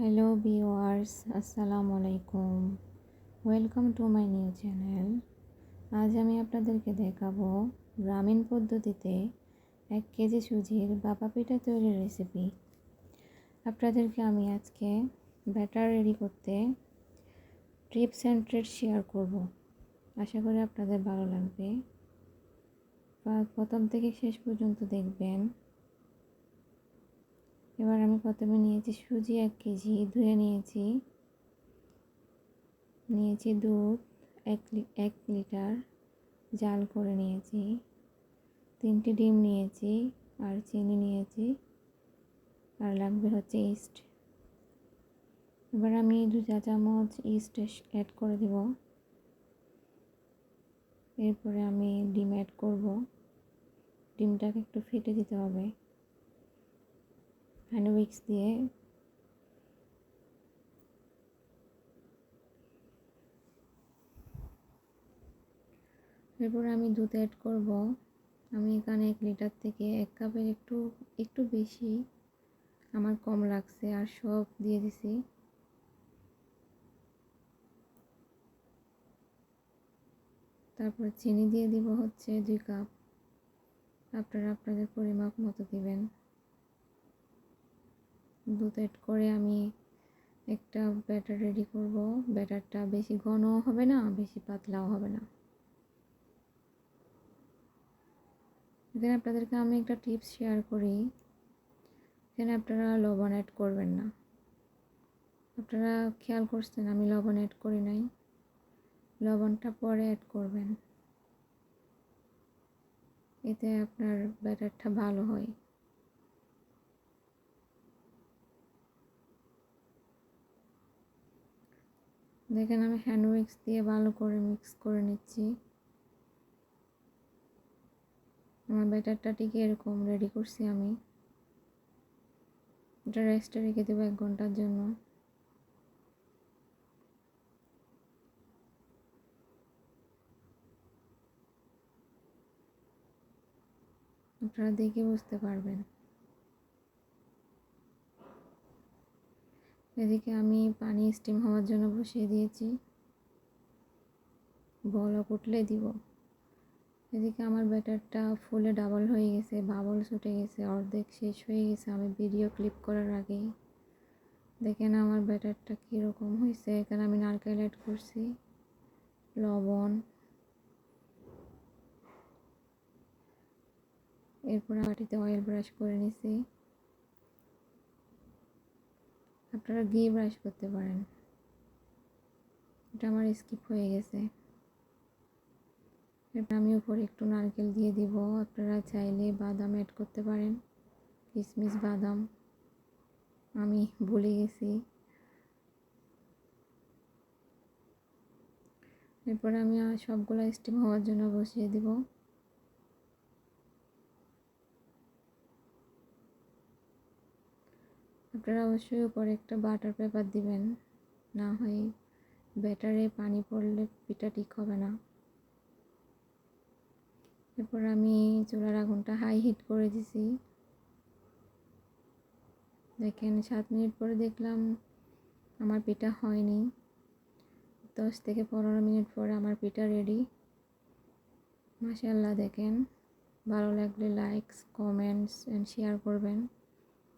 Hello viewers আসসালামু আলাইকুম welcome to my new channel আজ আমি আপনাদেরকে দেখাবো গ্রামীণ পদ্ধতিতে এক কেজি সুজির বাবা পিঠা তৈরির রেসিপি আপনাদেরকে আমি আজকে ব্যাটার রেডি করতে টিপস অ্যান্ড ট্রিট শেয়ার করব। আশা করি আপনাদের ভালো লাগবে। প্রথম থেকে শেষ পর্যন্ত দেখবেন। এবার আমি প্রথমে নিয়েছি সুজি এক কেজি, ধুয়ে নিয়েছি। নিয়েছি দুধ, এক এক লিটার জাল করে নিয়েছি। তিনটি ডিম নিয়েছি আর চিনি নিয়েছি আর লাগবে হচ্ছে ইস্ট। এবার আমি দু চা চামচ ইস্ট অ্যাড করে দেব। এরপরে আমি ডিম অ্যাড করব। ডিমটাকে একটু ফেটে দিতে হবে। হ্যান্ড দিয়ে এরপর আমি দুধ অ্যাড করব। আমি এখানে এক লিটার থেকে এক কাপের একটু একটু বেশি আমার কম লাগছে আর সব দিয়ে দিছি। তারপর চিনি দিয়ে দিব হচ্ছে দুই কাপ আপনারা আপনাদের পরিমাপ মতো দিবেন। দুধ অ্যাড করে আমি একটা ব্যাটার রেডি করব। ব্যাটারটা বেশি ঘনও হবে না, বেশি পাতলাও হবে না। এখানে আপনাদেরকে আমি একটা টিপস শেয়ার করি। এখানে আপনারা লবণ অ্যাড করবেন না। আপনারা খেয়াল করছেন আমি লবণ অ্যাড করি নাই। লবণটা পরে অ্যাড করবেন। এতে আপনার ব্যাটারটা ভালো হয়। দেখেন আমি হ্যান্ড উইক্স দিয়ে ভালো করে মিক্স করে নিচ্ছি। আমার ব্যাটারটা ঠিক এরকম রেডি করছি আমি। এটা রেস্টে রেখে দেবো এক ঘণ্টার জন্য। আপনারা দেখে বুঝতে পারবেন। এদিকে আমি পানি স্টিম হওয়ার জন্য বসিয়ে দিয়েছি। বলক উঠলে দিব। এদিকে আমার ব্যাটারটা ফুলে ডাবল হয়ে গেছে বাবল ছুটে গেছে, অর্ধেক শেষ হয়ে গেছে। আমি ভিডিও ক্লিপ করার আগেই দেখেন আমার ব্যাটারটা কীরকম হয়েছে। এখানে আমি নারকেল অ্যাড করছি, লবণ। এরপর বাটিতে অয়েল ব্রাশ করে নিছি। আপনারা ঘি ব্রাশ করতে পারেন। এটা আমার স্কিপ হয়ে গেছে। এরপর আমি উপরে একটু নারকেল দিয়ে দিব। আপনারা চাইলে বাদাম অ্যাড করতে পারেন। কিশমিশ বাদাম। আমি ভুলে গেছি। এরপরে আমি সবগুলো স্টিম হওয়ার জন্য বসিয়ে দিব। আপনারা অবশ্যই উপরে একটা বাটার পেপার দিবেন। না হয় ব্যাটারে পানি পড়লে পিঠা ঠিক হবে না। এরপর আমি চুলার আগুনটা হাই হিট করে দিছি। দেখেন, সাত মিনিট পরে দেখলাম আমার পিঠা হয়নি। দশ থেকে পনেরো মিনিট পরে আমার পিঠা রেডি মাসাল্লাহ দেখেন। ভালো লাগলে লাইকস কমেন্টস অ্যান্ড শেয়ার করবেন।